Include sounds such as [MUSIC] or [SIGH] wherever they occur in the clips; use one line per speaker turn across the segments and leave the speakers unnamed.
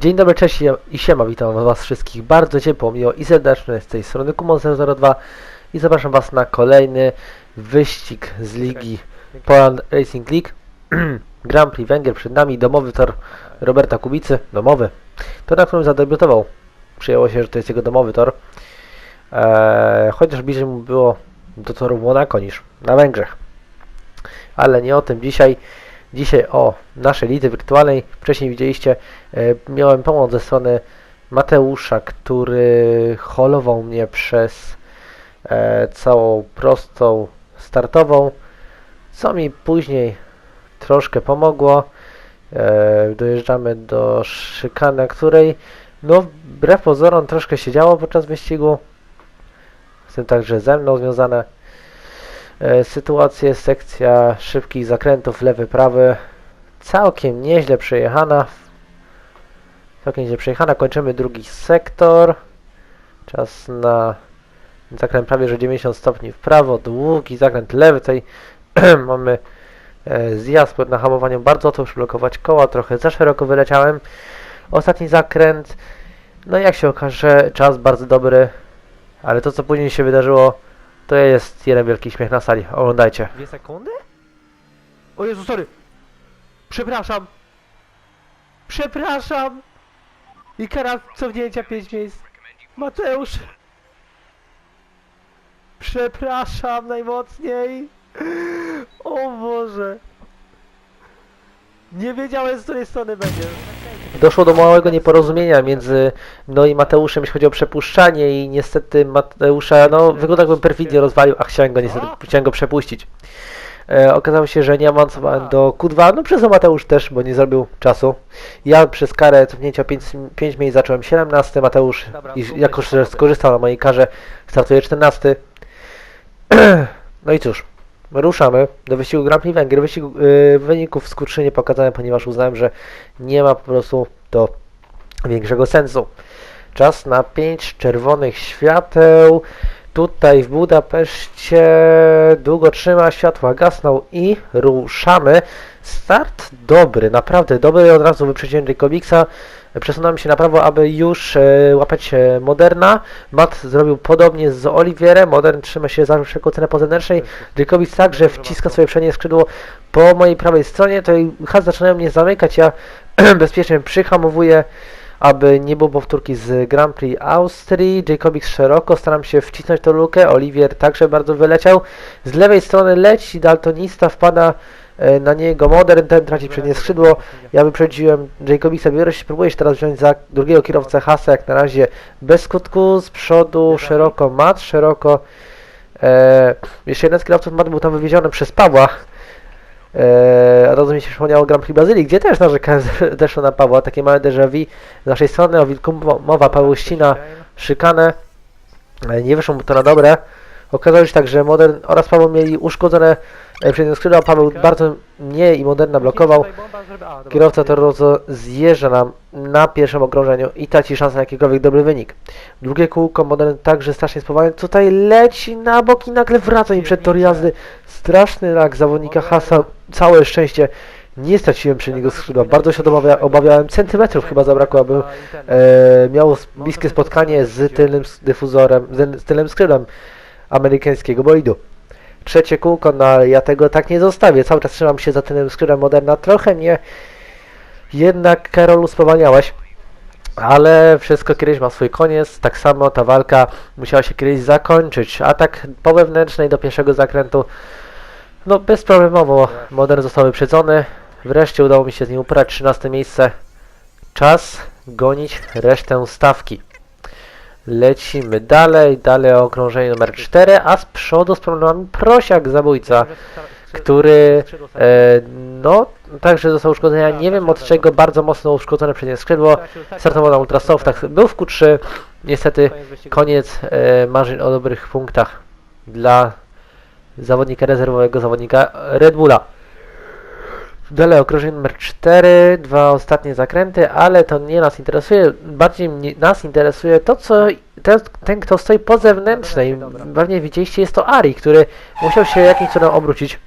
Dzień dobry, cześć i siema, witam was wszystkich bardzo ciepło, miło i serdecznie z tej strony Kumon002 i zapraszam was na kolejny wyścig z ligi Poland Racing League. [CLEARS THROAT] Grand Prix Węgier przed nami, domowy tor Roberta Kubicy, domowy, tor na którym zadebiutował, przyjęło się, że to jest jego domowy tor. Eee, chociaż bliżej mu było do toru w Monaco niż na Węgrzech. Ale nie o tym dzisiaj Dzisiaj o naszej lidze wirtualnej. Wcześniej widzieliście, e, miałem pomoc ze strony Mateusza, który holował mnie przez e, całą prostą startową, co mi później troszkę pomogło. E, dojeżdżamy do szykany, której no wbrew pozorom troszkę się działo podczas wyścigu. Z tym także ze mną związane e, sytuacje, sekcja szybkich zakrętów lewy, prawy. Całkiem nieźle przejechana. Całkiem nieźle przejechana, kończymy drugi sektor. Czas na zakręt prawie że 90 stopni w prawo, długi zakręt lewy, tutaj [CLEARS THROAT] mamy e, zjazd na hamowaniu, bardzo łatwo przyblokować koła, trochę za szeroko wyleciałem. Ostatni zakręt. No jak się okaże, czas bardzo dobry. Ale to co później się wydarzyło to jest jeden wielki śmiech na sali. Oglądajcie. Dwie sekundy? O Jezu, sorry. Przepraszam. Przepraszam. I kara cofnięcia 5 miejsc. Mateusz. Przepraszam najmocniej. O Boże. Nie wiedziałem z której strony będzie. Doszło do małego nieporozumienia między no i Mateuszem, jeśli chodzi o przepuszczanie i niestety Mateusza, no wygląda jakbym perfidnie rozwalił, a chciałem go niestety, chciałem go przepuścić. E, okazało się, że nie awansowałem do Q2, no przez to Mateusz też, bo nie zrobił czasu. Ja przez karę cofnięcia 5, 5 miejsc zacząłem 17, Mateusz, i, jako że skorzystał na mojej karze, startuje 14. [CLEARS THROAT] no i cóż, ruszamy do wyścigu Grand Prix Węgier. Wyścig, yy, wyników skrócie nie pokazałem, ponieważ uznałem, że nie ma po prostu to większego sensu. Czas na 5 czerwonych świateł. Tutaj w Budapeszcie długo trzyma, światła gasną i ruszamy. Start dobry, naprawdę dobry. Od razu wyprzedziłem Jacobiksa. Przesunąłem się na prawo, aby już e, łapać e, Moderna. Matt zrobił podobnie z Oliwierem. Modern trzyma się za wszelką cenę po zewnętrznej. Jacobix także wciska swoje przednie skrzydło po mojej prawej stronie. To i has zaczynają mnie zamykać. Ja [CLEARS THROAT] bezpiecznie przyhamowuję, aby nie było powtórki z Grand Prix Austrii. Jacobix szeroko, staram się wcisnąć tą lukę. Oliwier także bardzo wyleciał. Z lewej strony leci daltonista, wpada e, na niego Modern, ten traci przednie skrzydło. Ja wyprzedziłem Jacobixa, biorę się, próbuję teraz wziąć za drugiego kierowcę Hasa, jak na razie bez skutku. Z przodu szeroko Mat, szeroko. E, jeszcze jeden z kierowców Mat był tam wywieziony przez Pawła. E, od mi się przypomniało Grand Prix Brazylii, gdzie też narzekałem [LAUGHS] zeszło na Pawła. Takie małe déjà vu z naszej strony. O wilku mowa Paweł ścina szykanę. E, nie wyszło mu to na dobre. Okazało się tak, że Modern oraz Paweł mieli uszkodzone e, przednie skrzydła. Paweł bardzo mnie i Moderna blokował. Kierowca Torozo zjeżdża nam na pierwszym okrążeniu i traci szansę na jakikolwiek dobry wynik. Drugie kółko Modern także strasznie spowalnia. Tutaj leci na bok i nagle wraca mi przed tor jazdy. Straszny rak zawodnika Hasa. Całe szczęście nie straciłem przy niego skrzydła. Bardzo się obawia, obawiałem. Centymetrów chyba zabrakło, abym e, miał bliskie spotkanie z tylnym dyfuzorem, z, z tylnym skrzydłem amerykańskiego bolidu. Trzecie kółko, no ale ja tego tak nie zostawię. Cały czas trzymam się za tylnym skrzydłem Moderna. Trochę mnie jednak Karolu spowalniałeś. Ale wszystko kiedyś ma swój koniec. Tak samo ta walka musiała się kiedyś zakończyć. Atak po wewnętrznej do pierwszego zakrętu. No bezproblemowo Modern został wyprzedzony. Wreszcie udało mi się z nim uporać 13 miejsce. Czas gonić resztę stawki. Lecimy dalej, dalej okrążenie numer 4, a z przodu z problemami prosiak zabójca, który e, no także został uszkodzony, nie wiem od czego, bardzo mocno uszkodzone przednie skrzydło, startował na ultrasoftach, był w Q3, niestety koniec e, marzeń o dobrych punktach dla zawodnika rezerwowego, zawodnika Red Bulla. Dalej okrążenie numer 4, dwa ostatnie zakręty, ale to nie nas interesuje. Bardziej mnie, nas interesuje to, co ten, ten, kto stoi po zewnętrznej.
Dobra.
Pewnie widzieliście, jest to Ari, który musiał się jakimś cudem obrócić.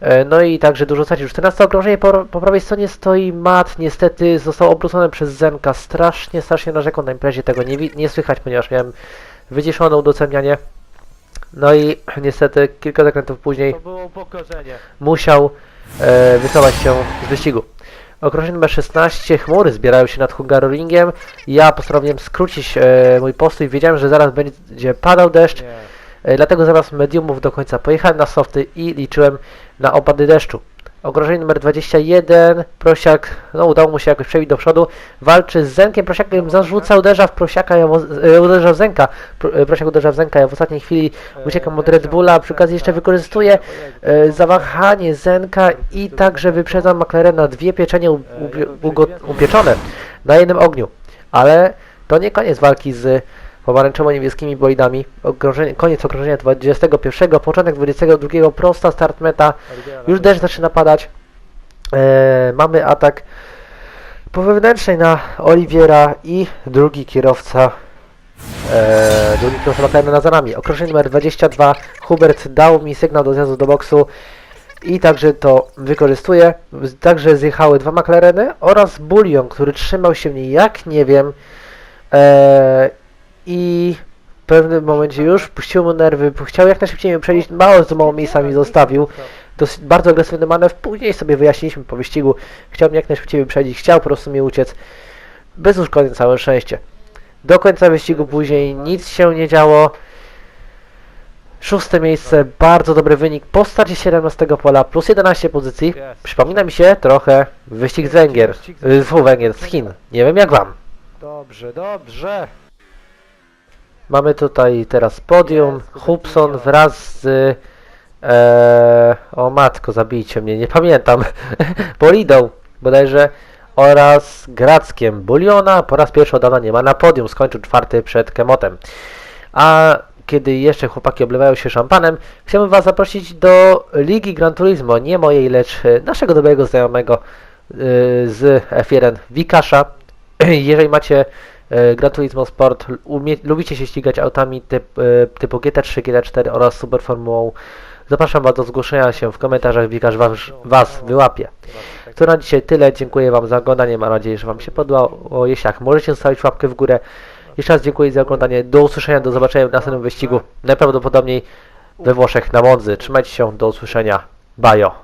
E, No i także dużo stracił. 14 okrążenie po, po prawej stronie stoi Mat. Niestety został obrócony przez Zenka. Strasznie, strasznie narzekał na imprezie. Tego nie, nie słychać, ponieważ miałem wyciszone udocenianie. No i niestety kilka zakrętów później
To było upokorzenie.
musiał e, wycofać się z wyścigu. Okrążenie numer 16. Chmury zbierają się nad Hungaroringiem. Ja postanowiłem skrócić e, mój postój. Wiedziałem, że zaraz będzie padał deszcz.
Nie.
E, Dlatego zamiast mediumów do końca pojechałem na softy i liczyłem na opady deszczu. Ogrożenie numer 21, Prosiak, no udało mu się jakoś przebić do przodu, walczy z Zenkiem, Prosiak zarzuca, uderza w Prosiaka, e, uderza w Zenka, e, Prosiak uderza w Zenka, ja w ostatniej chwili uciekam od Red Bulla, przy okazji jeszcze wykorzystuję e, zawahanie Zenka i także wyprzedzam McLarena, dwie pieczenie upieczone na jednym ogniu, ale to nie koniec walki z pomarańczowo-niebieskimi bolidami. Okrążenie, koniec okrążenia 21, początek 22, prosta start meta. Już deszcz zaczyna padać. E, mamy atak po wewnętrznej na Oliwiera i drugi kierowca e, drugi kierowca McLarena za nami. Okrążenie numer 22. Hubert dał mi sygnał do zjazdu do boksu i także to wykorzystuję. Także zjechały dwa McLareny oraz Bullion, który trzymał się mnie jak nie wiem. E, I w pewnym momencie już puścił mu nerwy, chciał jak najszybciej mnie przejść, mało co mało miejsca mi zostawił. Dosyć bardzo agresywny manewr, później sobie wyjaśniliśmy po wyścigu, chciał mnie jak najszybciej wyprzedzić, chciał po prostu mi uciec. Bez uszkodzeń całe szczęście. Do końca wyścigu później nic się nie działo. Szóste miejsce, bardzo dobry wynik po starcie 17 pola, plus 11 pozycji. Przypomina mi się trochę wyścig z Węgier, z Węgier, z Chin. Nie wiem jak wam.
Dobrze, dobrze.
Mamy tutaj teraz podium. Hubson wraz z. E, o matko, zabijcie mnie, nie pamiętam. [LAUGHS] Polidą bodajże oraz Grackiem Buliona. Po raz pierwszy od dawna nie ma na podium. Skończył czwarty przed Kemotem. A kiedy jeszcze chłopaki oblewają się szampanem, chciałbym Was zaprosić do Ligi Gran Turismo. Nie mojej, lecz e, naszego dobrego znajomego e, z F1 Wikasza. [CLEARS THROAT] Jeżeli macie Gran Turismo Sport, umie, lubicie się ścigać autami typ, e, typu GT3, GT4 oraz Super Formułą, zapraszam Was do zgłoszenia się w komentarzach, Wikasz was, was wyłapie. To na dzisiaj tyle, dziękuję Wam za oglądanie, mam nadzieję, że Wam się podobało. Jeśli tak, możecie zostawić łapkę w górę. Jeszcze raz dziękuję za oglądanie, do usłyszenia, do zobaczenia w następnym wyścigu, najprawdopodobniej we Włoszech na Monzy. Trzymajcie się, do usłyszenia, bajo.